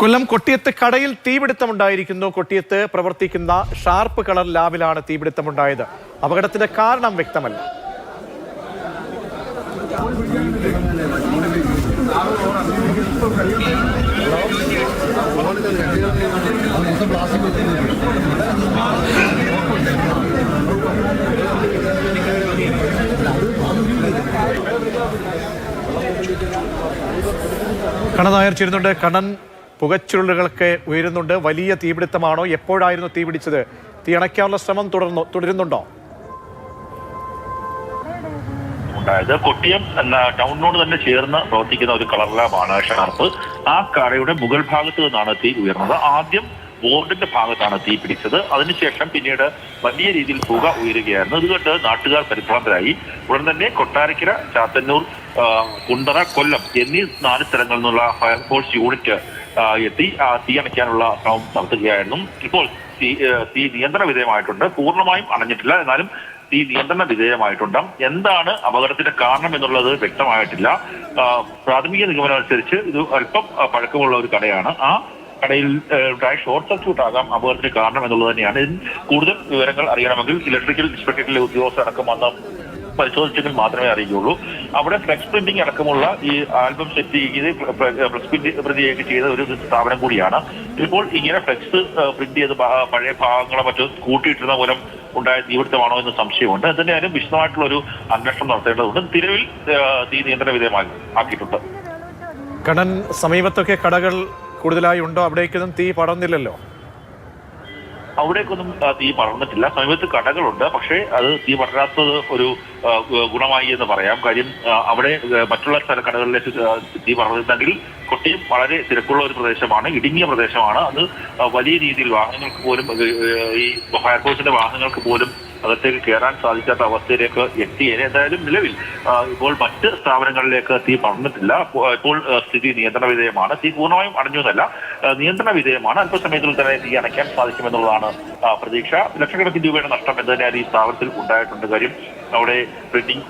കൊല്ലം കൊട്ടിയത്ത് കടയിൽ തീപിടുത്തമുണ്ടായിരിക്കുന്നു. കൊട്ടിയത്ത് പ്രവർത്തിക്കുന്ന sharp colour ലാബിലാണ് തീപിടുത്തമുണ്ടായത്. അപകടത്തിന്റെ കാരണം വ്യക്തമല്ല. കണ്ണനായർ ചേരുന്നുണ്ട്. കണ്ണൻ പുകച്ചുരുളുകളൊക്കെ ഉയരുന്നുണ്ട്. വലിയ തീപിടുത്തമാണോ? എപ്പോഴായിരുന്നു തീപിടിച്ചത്? തീ അണയ്ക്കാനുള്ള ശ്രമം തുടർന്നു തുടരുന്നുണ്ടോ? ഉണ്ടായത് കൊട്ടിയം ടൗണിനോട് തന്നെ ചേർന്ന് പ്രവർത്തിക്കുന്ന ഒരു കളർ ലാബാണ് ഷാർപ്പ്. ആ കടയുടെ മുകൾ ഭാഗത്ത് നിന്നാണ് തീ ഉയർന്നത്. ആദ്യം ബോർഡിന്റെ ഭാഗത്താണ് തീ പിടിച്ചത്. അതിനുശേഷം പിന്നീട് വലിയ രീതിയിൽ പുക ഉയരുകയായിരുന്നു. ഇതുകൊണ്ട് നാട്ടുകാർ പരിഭ്രാന്തരായി. ഉടൻ തന്നെ കൊട്ടാരക്കര ചാത്തന്നൂർ കുണ്ടറ കൊല്ലം എന്നീ നാല് സ്ഥലങ്ങളിൽ നിന്നുള്ള ഫയർഫോഴ്സ് യൂണിറ്റ് എത്തി. ആ, തീ അണയ്ക്കാനുള്ള ശ്രമം നടത്തുകയായിരുന്നു. ഇപ്പോൾ തീ നിയന്ത്രണ വിധേയമായിട്ടുണ്ട്. പൂർണമായും അണഞ്ഞിട്ടില്ല. എന്നാലും തീ നിയന്ത്രണ വിധേയമായിട്ടുണ്ട്. എന്താണ് അപകടത്തിന്റെ കാരണം എന്നുള്ളത് വ്യക്തമായിട്ടില്ല. പ്രാഥമിക നിഗമനം അനുസരിച്ച് ഇത് അല്പം പഴക്കമുള്ള ഒരു കടയാണ്. ആ കടയിൽ ഷോർട്ട് സർക്യൂട്ട് ആകാം അപകടത്തിന് കാരണം എന്നുള്ളത് തന്നെയാണ്. കൂടുതൽ വിവരങ്ങൾ അറിയണമെങ്കിൽ ഇലക്ട്രിക്കൽ ഇൻസ്പെക്ടറേറ്റിലെ ഉദ്യോഗസ്ഥർ അടക്കം വന്ന് പരിശോധിച്ചെങ്കിൽ മാത്രമേ അറിയുകയുള്ളൂ. അവിടെ ഫ്ലെക്സ് പ്രിന്റിംഗ് അടക്കമുള്ള ഈ ആൽബം സെറ്റ് ചെയ്ത് ഫ്ലെക്സ് പ്രിന്റ് ചെയ്ത ഒരു സ്ഥാപനം കൂടിയാണ്. ഇപ്പോൾ ഇങ്ങനെ ഫ്ലെക്സ് പ്രിന്റ് ചെയ്ത് പഴയ ഭാഗങ്ങളെ മറ്റോ കൂട്ടിയിട്ടിരുന്ന മൂലം ഉണ്ടായ തീപിടുത്തമാണോ എന്ന് സംശയമുണ്ട്. എന്തായാലും വിശദമായിട്ടുള്ള ഒരു അന്വേഷണം നടത്തേണ്ടതുണ്ട്. നിലവിൽ തീ നിയന്ത്രണ വിധേയമാക്കി ആക്കിയിട്ടുണ്ട്. കടൻ സമീപത്തൊക്കെ കടകൾ കൂടുതലായി ഉണ്ടോ? അവിടേക്കൊന്നും തീ പടർന്നില്ലല്ലോ. അവിടേക്കൊന്നും തീ പടർന്നിട്ടില്ല. സമീപത്ത് കടകളുണ്ട്. പക്ഷേ അത് തീ പടരാത്തത് ഒരു ഗുണമായി എന്ന് പറയാം. കാര്യം അവിടെ മറ്റുള്ള സ്ഥല കടകളിലേക്ക് തീ പടർന്നിട്ടുണ്ടെങ്കിൽ കൊട്ടിയം വളരെ തിരക്കുള്ള ഒരു പ്രദേശമാണ് ഇടുങ്ങിയ പ്രദേശമാണ്. അത് വലിയ രീതിയിൽ വാഹനങ്ങൾക്ക് പോലും ഈ ഫയർഫോഴ്സിന്റെ വാഹനങ്ങൾക്ക് പോലും അകത്തേക്ക് കയറാൻ സാധിക്കാത്ത അവസ്ഥയിലേക്ക് എത്തി. എന്തായാലും നിലവിൽ ഇപ്പോൾ മറ്റ് സ്ഥാപനങ്ങളിലേക്ക് തീ പടർന്നിട്ടില്ല. ഇപ്പോൾ സ്ഥിതി നിയന്ത്രണ വിധേയമാണ്. തീ പൂർണമായും അടഞ്ഞു എന്നല്ല. നിയന്ത്രണ വിധേയമാണ്. അല്പസമയത്തിൽ തന്നെ തീ അണയ്ക്കാൻ സാധിക്കുമെന്നുള്ളതാണ് പ്രതീക്ഷ. ലക്ഷക്കണക്കിന് രൂപയുടെ നഷ്ടം എന്ന് തന്നെയാണ് ഈ സ്ഥാപനത്തിൽ ഉണ്ടായിട്ടുണ്ട്. കാര്യം അവിടെ പ്രിന്റിംഗ്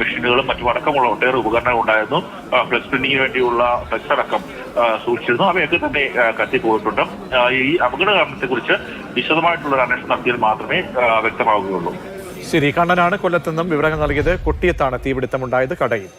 മെഷീനുകളും മറ്റും അടക്കമുള്ള ഒട്ടേറെ ഉപകരണങ്ങൾ ഉണ്ടായിരുന്നു. ഫ്ലക്സ് പ്രിന്റിങ്ങിന് വേണ്ടിയുള്ള ഫ്ലക്സ് അടക്കം സൂക്ഷിച്ചിരുന്നു. അവയൊക്കെ തന്നെ കത്തിപ്പോയിട്ടുണ്ട്. ഈ അപകട കാരണത്തെക്കുറിച്ച് വിശദമായിട്ടുള്ള ഒരു അന്വേഷണം നടത്തിയാൽ മാത്രമേ വ്യക്തമാവുകയുള്ളൂ. ശരി കണ്ണനാണ് കൊല്ലത്തുനിന്നും വിവരങ്ങൾ നൽകിയത്. കൊട്ടിയത്താണ് തീപിടുത്തമുണ്ടായത്. കടയിൽ.